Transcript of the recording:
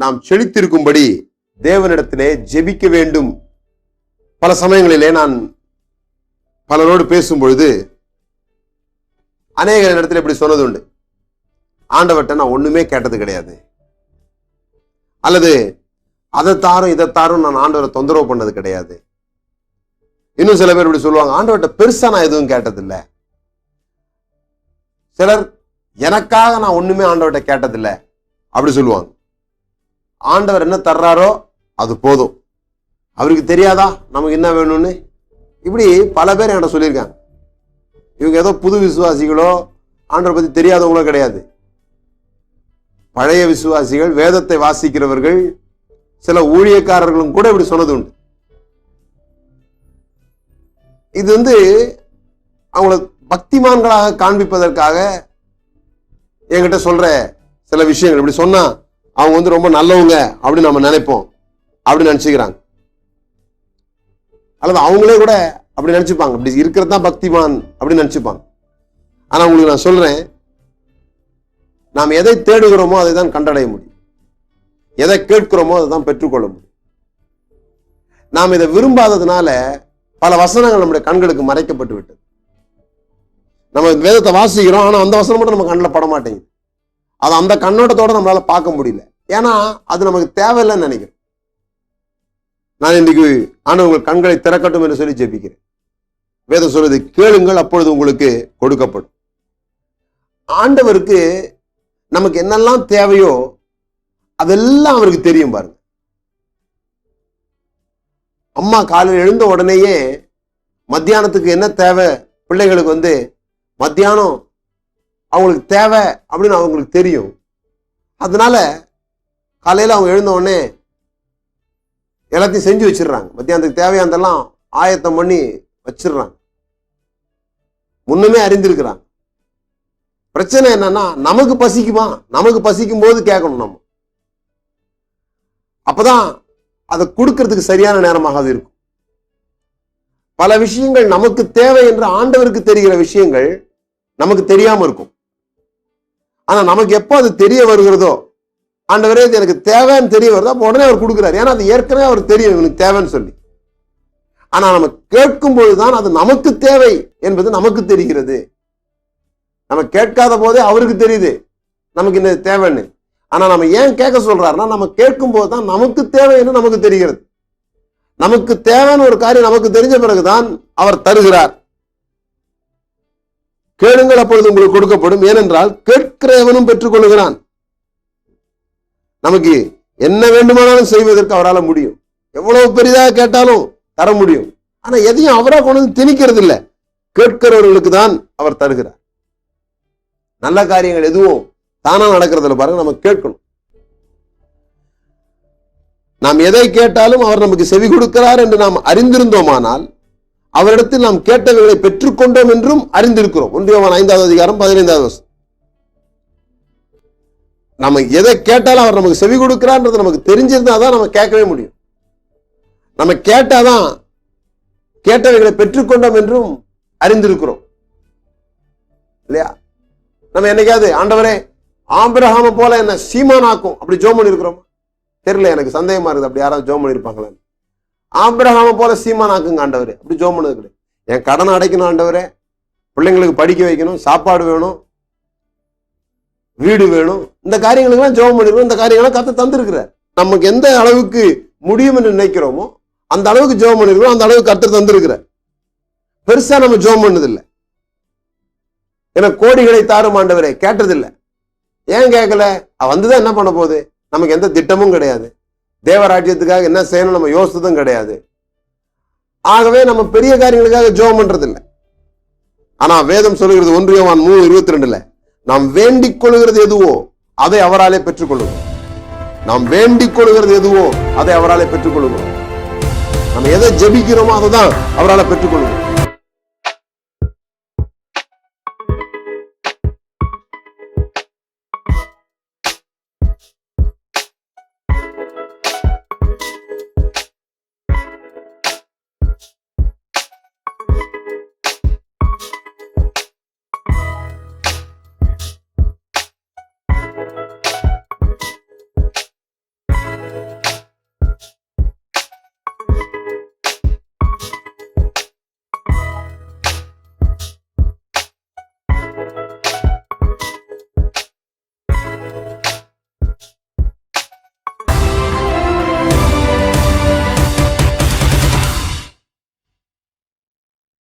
நாம் செழித்திருக்கும்படி தேவனிடத்திலே ஜெபிக்க வேண்டும். பல சமயங்களிலே நான் பலரோடு பேசும் பொழுது அநேக இடத்துல இப்படி சொன்னது உண்டு. ஆண்டவர்கிட்ட நான் ஒண்ணுமே கேட்டது கிடையாது. அல்லது அதை தாரும் இதை தாரும் நான் ஆண்டவரை தொந்தரவு பண்ணது கிடையாது. இன்னும் சில பேர் இப்படி சொல்லுவாங்க ஆண்டவர்கிட்ட பெருசா நான் எதுவும் கேட்டதில்ல. சிலர் எனக்காக நான் ஒண்ணுமே ஆண்டவர்கிட்ட கேட்டதில்லை. அப்படி சொல்லுவாங்க. ஆண்டவர் என்ன தர்றாரோ அது போதும். அவருக்கு தெரியாதா? நமக்கு என்ன வேணும்னு? இப்படி பல பேர் என்கிட்ட சொல்லியிருக்காங்க. இவங்க ஏதோ புது விசுவாசிகளோ ஆண்டரை பற்றி தெரியாதவங்களோ கிடையாது. பழைய விசுவாசிகள் வேதத்தை வாசிக்கிறவர்கள் சில ஊழியக்காரர்களும் கூட இப்படி சொன்னது உண்டு. இது வந்து அவங்கள பக்திமான்களாக காண்பிப்பதற்காக என்கிட்ட சொல்ற சில விஷயங்கள். இப்படி சொன்னா அவங்க வந்து ரொம்ப நல்லவங்க அப்படின்னு நம்ம நினைப்போம் அப்படின்னு நினைச்சுக்கிறாங்க. அல்லது அவங்களே கூட அப்படி நினைச்சுப்பாங்க. இப்படி இருக்கிறது தான் பக்திமான் அப்படின்னு நினைச்சுப்பாங்க. ஆனா உங்களுக்கு நான் சொல்றேன் நாம் எதை தேடுகிறோமோ அதை தான் கண்டடைய முடியும். எதை கேட்கிறோமோ அதை தான் பெற்றுக்கொள்ள முடியும். நாம் இதை விரும்பாததுனால பல வசனங்கள் நம்முடைய கண்களுக்கு மறைக்கப்பட்டு விட்டது. நம்ம வேதத்தை வாசிக்கிறோம் ஆனா அந்த வசனம் மட்டும் நம்ம கண்ணில் பட மாட்டேங்குது. அது அந்த கண்ணோட்டத்தோட நம்மளால பார்க்க முடியல. ஏன்னா அது நமக்கு தேவையில்லைன்னு நினைக்கிறேன். நான் இன்னைக்கு ஆனால் உங்கள் கண்களை திறக்கட்டும் என்று சொல்லி ஜெபிக்கிறேன். வேதம் சொல்றது கேளுங்கள் அப்பொழுது உங்களுக்கு கொடுக்கப்படும். ஆண்டவருக்கு நமக்கு என்னெல்லாம் தேவையோ அதெல்லாம் அவருக்கு தெரியும் பாருங்க. அம்மா காலையில் எழுந்த உடனேயே மத்தியானத்துக்கு என்ன தேவை? பிள்ளைகளுக்கு வந்து மத்தியானம் அவங்களுக்கு தேவை அப்படின்னு அவங்களுக்கு தெரியும். அதனால காலையில் அவங்க எழுந்த உடனே எல்லாத்தையும் செஞ்சு வச்சிடுறாங்க. மத்தியானத்துக்கு தேவையானதெல்லாம் ஆயத்தம் பண்ணி வச்சிடுறாங்க. முன்னமே அறிந்திருக்கிறாங்க. பிரச்சனை என்னன்னா நமக்கு பசிக்குமா? நமக்கு பசிக்கும் போது கேட்கணும் நம்ம. அப்பதான் அதை கொடுக்கறதுக்கு சரியான நேரமாக அது இருக்கும். பல விஷயங்கள் நமக்கு தேவை என்று ஆண்டவருக்கு தெரிகிற விஷயங்கள் நமக்கு தெரியாம இருக்கும். ஆனா நமக்கு எப்போ அது தெரிய வருகிறதோ ஆண்டவரே இது எனக்கு தேவைன்னு தெரிய வருதோ? அப்போ உடனே அவர் கொடுக்குறாரு. ஏன்னா அது ஏற்கனவே அவர் தெரியும் இவனுக்கு தேவைன்னு சொல்லி. ஆனால் நம்ம கேட்கும்போது தான் அது நமக்கு தேவை என்பது நமக்கு தெரிகிறது. நம்ம கேட்காத போதே அவருக்கு தெரியுது நமக்கு இந்த தேவைன்னு. ஆனால் நம்ம ஏன் கேட்க சொல்றாருன்னா நம்ம கேட்கும் போது தான் நமக்கு தேவைன்னு நமக்கு தெரிகிறது. நமக்கு தேவைன்னு ஒரு காரியம் நமக்கு தெரிஞ்ச பிறகுதான் அவர் தருகிறார். கேளுங்கள் அப்பொழுது உங்களுக்கு கொடுக்கப்படும். ஏனென்றால் கேட்கிறவனும் பெற்றுக்கொள்கிறான் நமக்கு என்ன வேண்டுமானாலும் செய்வதற்கு அவரால் முடியும். எவ்வளவு பெரிதாக கேட்டாலும் தர முடியும். ஆனா எதையும் அவராக கொண்டு வந்து திணிக்கிறது இல்லை கேட்கிறவர்களுக்கு தான் அவர் தருகிறார். நல்ல காரியங்கள் எதுவும் தானா நடக்கிறதுல பாருங்க நம்ம கேட்கணும். நாம் எதை கேட்டாலும் அவர் நமக்கு செவி கொடுக்கிறார் என்று நாம் அறிந்திருந்தோமானால் அவரிடத்தில் நாம் கேட்டவைகளை பெற்றுக்கொண்டோம் என்றும் அறிந்திருக்கிறோம். ஒன்றியவன் ஐந்தாவது அதிகாரம் பதினைந்தாவது வருஷம் நம்ம எதை கேட்டாலும் அவர் நமக்கு செவி கொடுக்கிறான்றது நமக்கு தெரிஞ்சிருந்தா தான் நம்ம கேட்கவே முடியும். நம்ம கேட்டாதான் கேட்டவைகளை பெற்றுக்கொண்டோம் என்றும் அறிந்திருக்கிறோம். இல்லையா? நம்ம என்னைக்காவது ஆண்டவரே ஆபிரகாம போல என்ன சீமானாக்கும். அப்படி ஜோம் பண்ணிருக்கிறோம் தெரியல எனக்கு சந்தேகமா இருக்குது. அப்படி யாராவது ஜோம் பண்ணிருப்பாங்களே ஆபிரகாம போல சீமானாக்குங்க ஆண்டவரே. அப்படி ஜோம் பண்ணது கிடையாது. என் கடனை அடைக்கணும் ஆண்டவரே. பிள்ளைங்களுக்கு படிக்க வைக்கணும் சாப்பாடு வேணும். வீடு வேணும். இந்த காரியங்களுக்கெல்லாம் ஜெபம் பண்ணிருக்கோம். இந்த காரியங்களாம் கத்த தந்திருக்கிறார். நமக்கு எந்த அளவுக்கு முடியும் என்று நினைக்கிறோமோ அந்த அளவுக்கு ஜெபம் பண்ணிருக்கிறோம். அந்த அளவுக்கு கத்து தந்திருக்கிறார். பெருசா நம்ம ஜெபம் பண்ணதில்லை. ஏன்னா கோடிகளை தாரும் ஆண்டவரே கேட்டதில்லை. ஏன் கேட்கல? வந்துதான் என்ன பண்ண போகுது? நமக்கு எந்த திட்டமும் கிடையாது. தேவராஜ்யத்துக்காக என்ன செய்யணும் நம்ம யோசித்ததும் கிடையாது. ஆகவே நம்ம பெரிய காரியங்களுக்காக ஜெபம் பண்றதில்லை. ஆனா வேதம் சொல்லுகிறது ஒன்று யோவான் மூணு இருபத்தி ரெண்டுல நாம் வேண்டிக் கொள்கிறது எதுவோ அதை அவராலே பெற்றுக்கொள்ளும் நாம் வேண்டிக் கொள்கிறது எதுவோ அதை அவராலே பெற்றுக்கொள்ளும் நம்ம எதை ஜெபிக்கிறோமோ அதை தான் அவரால் பெற்றுக்கொள்வோம்